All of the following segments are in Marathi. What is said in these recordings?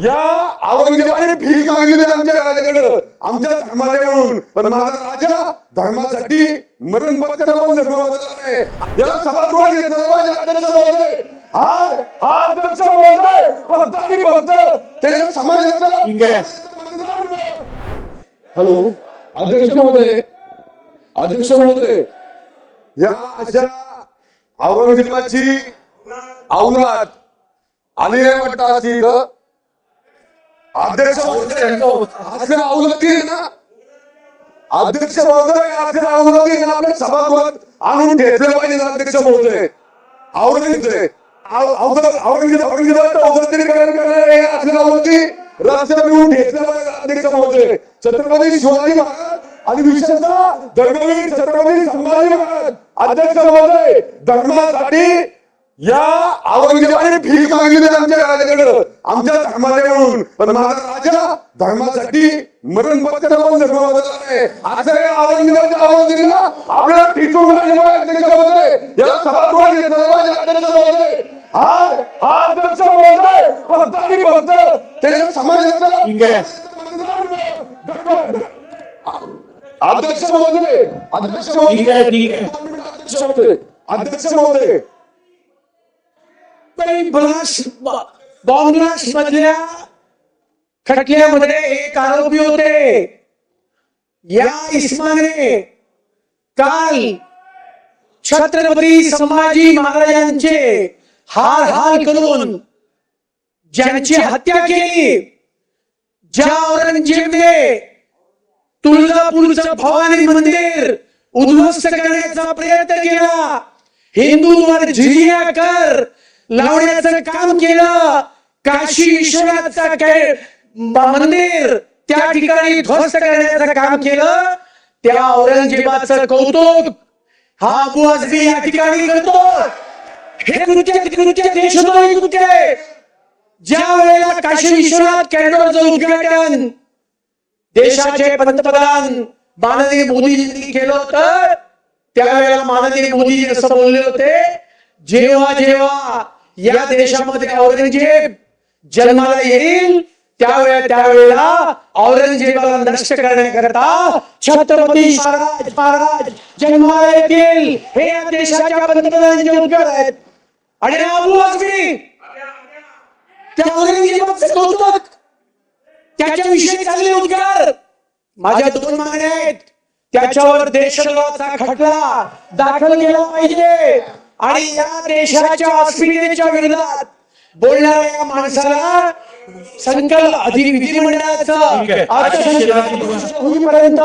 या औरंगजेबाने भीक मागलेली आमच्या राजाकडे आमच्या धर्माला म्हणून पण माझा राजा धर्मासाठी मरण याला सभागृहात हॅलो अध्यक्ष महोदय अध्यक्ष महोदय या अशा औरंगजेबाची औलाद आली नाही वाटतं आज इथं अध्यक्ष असं असल्या ना? अध्यक्ष महोदय असं औलादी आहे आपल्या सभागृहात आणून घेतलं पाहिजे अध्यक्ष महोदय? औरंगजेब औरंगजेब औरंगजेबाचं करणारे रस्त्यावर पाहिजे अध्यक्ष महोदय? छत्रपती शिवाजी महाराज आणि विशेषतः धर्मवीर छत्रपती संभाजी महाराज अध्यक्ष महोदय धर्मासाठी या औरंगजेबाने भीक मागलेली आमच्या राजाकडे आमच्या धर्माला म्हणून. पण माझा राजा धर्मासाठी मरण पत्कराला पण धर्म असं या औरंगजेबाच्या आपल्याला आहे अध्यक्ष महोदय. सभागृहात अध्यक्ष महोदय. हा हा अध्यक्ष महोदय फक्त आणि फक्त त्याच्या समाजाचा अध्यक्ष महोदय अध्यक्ष ठीक आहे ठीक आहे अध्यक्ष महोदय बॉम्ब्लास्ट मधल्या खटल्यामध्ये एक आरोपी होते या इसमाने काल छत्रपती संभाजी महाराजांचे हार हाल करून ज्यांची हत्या केली ज्या औरंगजेबने तुळजापूरचं भवानी मंदिर उद्ध्वस्त करण्याचा प्रयत्न केला. हिंदूंवर झिजिया कर लावण्याचं काम केलं. काशी विश्वनाथचा काय मंदिर त्या ठिकाणी ध्वस्त करण्याचं काम केलं. त्या औरंगजेबाचं कौतुक हा अबू आझमी या ठिकाणी करतो. हे कृत्य कृत्य देशद्रोही कृत्य ज्या वेळेला काशी विश्वनाथ कॅन्डोरचं उद्घाटन देशाचे पंतप्रधान माननीय मोदीजींनी केलं होतं. त्यावेळेला माननीय मोदीजी असं बोलले होते? जेव्हा जेव्हा या देशामध्ये औरंगजेब जन्माला येईल त्यावेळेला त्यावेळेला औरंगजेबाला नष्ट करण्याकरता छत्रपती शिवाजी महाराज जन्माला येतील. हे या देशाच्या पंतप्रधानांचे उद्गार आहेत. आणि अबू आझमी त्या औरंगजेबाचे कौतुक. त्याच्याविषयी चालले उद्गार. माझ्या दोन मागण्या आहेत. त्याच्यावर देशद्रोहाचा खटला दाखल केला पाहिजे. आणि या देशाच्या अस्मितेच्या विरोधात बोलणाऱ्या या माणसाला संकल्प अधिक विधिमंडळाचं होईपर्यंत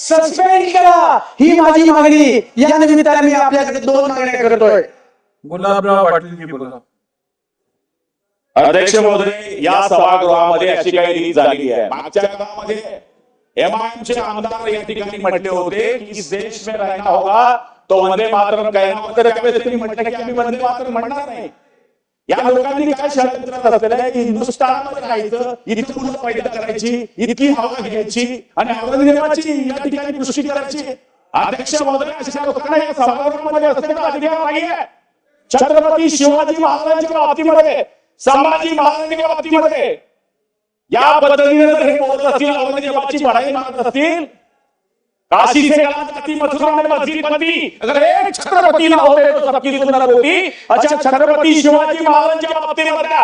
सस्पेंड करा. ही माझी मागणी. या निमित्ताने मी आपल्याकडे दोन मागण्या करतोय. गुलाबराव पाटील बोला. अध्यक्ष महोदय या सभागृहामध्ये अशी काही रीत झालेली आहे. मागच्या काळामध्ये एमआयएमचे आमदार या ठिकाणी म्हटले होते की देश में रहना होगा तो वंदे मातरम कहना होता त्यावेळेस त्यांनी म्हटलं की आम्ही वंदे मातरम म्हणणार नाही. या लोकांनी काय षडयंत्र रचलेलं आहे? की हिंदुस्थानमध्ये राहायचं इथे मुलं पैदा करायची इतकी हवा घ्यायची आणि औरंगजेबाची या ठिकाणी पुष्टी करायची. अध्यक्ष महोदय अशा लोकांना या सभागृहामध्ये असलेला अधिकार नाहीये. छत्रपती शिवाजी महाराजांच्या बाबतीमध्ये संभाजी महाराजांच्या बाबतीमध्ये. या पद्धतीने जर हे बोलत असतील औरंगजेबाची बढाई मारत असतील काशी से गला जाती मथुरा में मस्जिद बनती अगर एक छत्रपती ना होते तो सबकी सुंदर होती अच्छा छत्रपती शिवाजी महाराजांच्या बाबतीमध्ये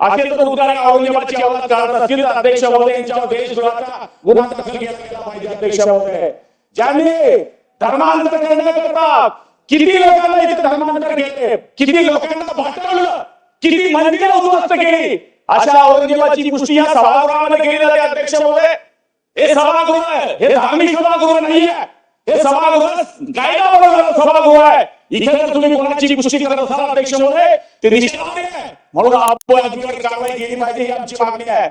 असे उदाहरण औरंगजेबाची काढत असतील तर अध्यक्ष महोदय यांच्यावर देशद्रोहाचा गुन्हा दाखल केला पाहिजे अध्यक्ष महोदय. धर्मांतर करण्याकरता किती लोकांना इथे धर्मांतर केले किती लोकांना भाटवलं किती मंदिरं उद्ध्वस्त केली? अशा औरंगजेबाची पुष्टी या सभागृहामध्ये केली जाते अध्यक्ष महोदय हे सभागृह हे धार्मिक सभागृह नाही हे सभागृह कायदा सभागृह आहे. इथे जर तुम्ही कोणाची पुष्टी करत असाल अध्यक्ष महोदय ते निषेधार्ह आहे. म्हणून आपण अधिकार कारवाई केली पाहिजे ही आमची मागणी आहे.